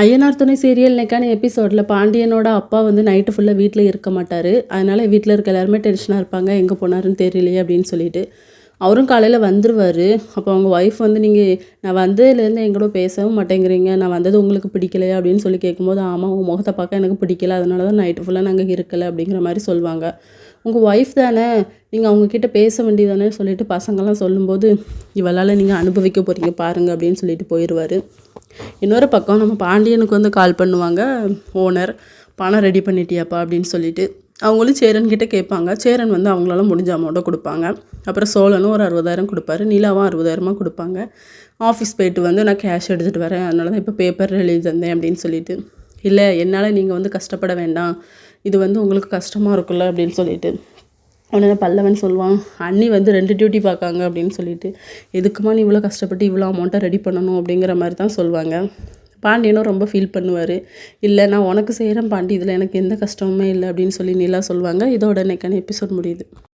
ஐயனார் துணை சீரியல் இன்னைக்கான எபிசோடில் பாண்டியனோட அப்பா வந்து நைட்டு ஃபுல்லாக வீட்டில் இருக்க மாட்டார். அதனால் வீட்டில் இருக்க எல்லாருமே டென்ஷனாக இருப்பாங்க. எங்கே போனாருன்னு தெரியலையே அப்படின்னு சொல்லிட்டு. அவரும் காலையில் வந்துடுவார் அப்போ அவங்க ஒய்ஃப் வந்து நீங்கள் நான் வந்ததுலேருந்து எங்கூட பேசவும் மாட்டேங்கிறீங்க. நான் வந்தது உங்களுக்கு பிடிக்கலையா? அப்படின்னு சொல்லி கேட்கும்போது ஆமாம் உங்கள் முகத்தை பார்க்க எனக்கு பிடிக்கல. அதனால தான் நைட்டு ஃபுல்லாக நாங்கள் இருக்கலை. அப்படிங்கிற மாதிரி சொல்லுவாங்க உங்கள் ஒய்ஃப் தானே நீங்கள் அவங்கக்கிட்ட பேச வேண்டியதானே சொல்லிட்டு பசங்கள்லாம் சொல்லும்போது இவளால் நீங்கள் அனுபவிக்க போகிறீங்க பாருங்கள் அப்படின்னு சொல்லிட்டு போயிடுவார் இன்னொரு பக்கம் நம்ம பாண்டியனுக்கு வந்து கால் பண்ணுவாங்க ஓனர் பணம் ரெடி பண்ணிட்டியாப்பா? அப்படின்னு சொல்லிட்டு. அவங்களும் சேரன் கிட்டே கேட்பாங்க. சேரன் வந்து அவங்களால முடிஞ்ச அமௌண்ட்டை கொடுப்பாங்க. அப்புறம் சோழனும் ஒரு அறுபதாயிரம் கொடுப்பாரு. நிலாவும் அறுபதாயிரமா கொடுப்பாங்க. ஆஃபீஸ் போயிட்டு வந்து நான் கேஷ் எடுத்துகிட்டு வரேன். அதனால தான் இப்போ பேப்பர் எழுதி தந்தேன் அப்படின்னு சொல்லிட்டு. இல்லை என்னால் நீங்கள் வந்து கஷ்டப்பட வேண்டாம். இது வந்து உங்களுக்கு கஷ்டமாக இருக்குல்ல? அப்படின்னு சொல்லிட்டு. உடனே பல்லவன் சொல்லுவான். அண்ணி வந்து ரெண்டு டியூட்டி பார்க்காங்க அப்படின்னு சொல்லிட்டு. எதுக்குமா நீ இவ்வளோ கஷ்டப்பட்டு இவ்வளோ அமௌண்ட்டை ரெடி பண்ணணும்? அப்படிங்கிற மாதிரி தான் சொல்லுவாங்க பாண்டியனும் ரொம்ப ஃபீல் பண்ணுவார். இல்லை நான் உனக்கு செய்கிறேன் பாண்டி இதில் எனக்கு எந்த கஷ்டமுமே இல்லை அப்படின்னு சொல்லி நிலா சொல்லுவாங்க. இதோட நெக்கான எபிசோட் முடியுது.